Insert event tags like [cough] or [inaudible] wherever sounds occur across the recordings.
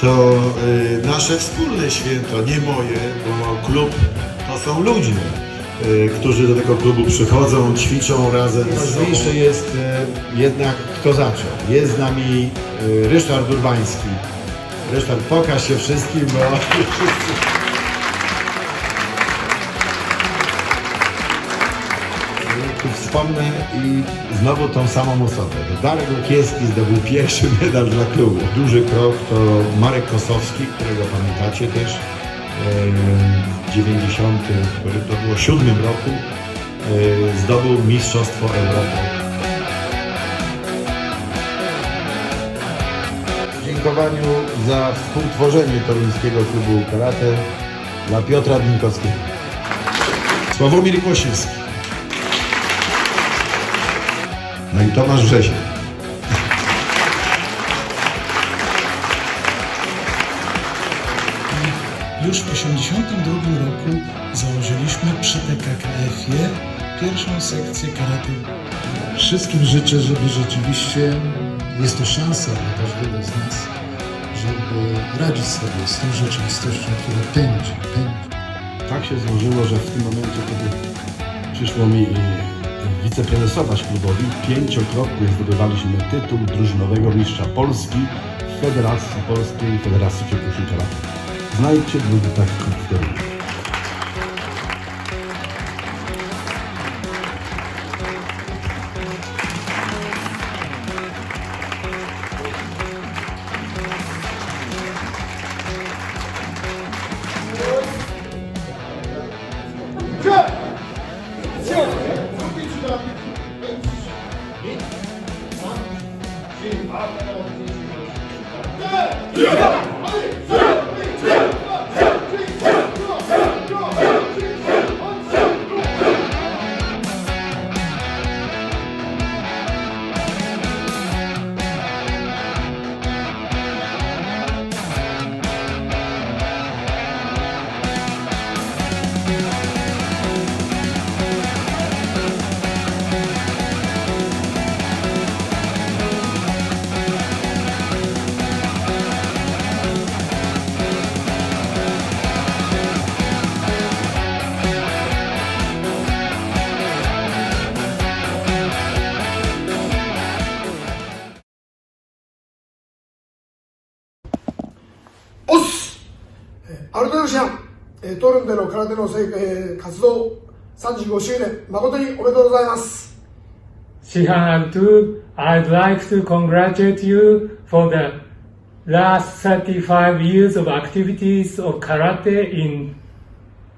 to y, nasze wspólne święto, nie moje, bo klub to są ludzie, y, którzy do tego klubu przychodzą, ćwiczą razem. Ważniejsze jest y, jednak kto zaczął. Jest z nami y, Ryszard Urbański. Ryszard, pokaż się wszystkim, bo [laughs] wspomnę i znowu tą samą osobę. Darek Łukielski zdobył pierwszy medal dla klubu. Duży krok to Marek Kosowski, którego pamiętacie też w 90, który to było siódmym roku e, zdobył Mistrzostwo Europy. W dziękowaniu za współtworzenie Toruńskiego Klubu Karate dla Piotra Dinkowskiego. Sławomir Kłosiewski. No i Tomasz Wrzesiek. Już w 1982 roku założyliśmy przy PKKF-ie pierwszą sekcję karate. Wszystkim życzę, żeby rzeczywiście jest to szansa dla każdego z nas, żeby radzić sobie z tą rzeczywistością, która pędzi, pędzi. tak się złożyło, że w tym momencie, kiedy przyszło mi wiceprezesować klubowi, pięciokrotnie zdobywaliśmy tytuł drużynowego mistrza Polski w Federacji Polskiej Federacji Kyokushin Karate. Znajdźcie drugi taki klub w Toruniu. 끝! アルトヨシアン、えートルンでの空手のえー活動35周年誠におめでとうございます Shihan Abdul, I'd like to congratulate you for the last 35 years of activities of karate in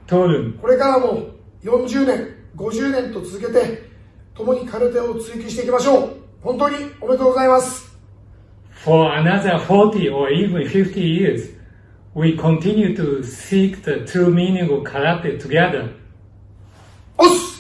Torun. これからも40年50年と続けて共に空手を追求していきましょう本当におめでとうございます For another 40 or even 50 years, we continue to seek the true meaning of karate together. オス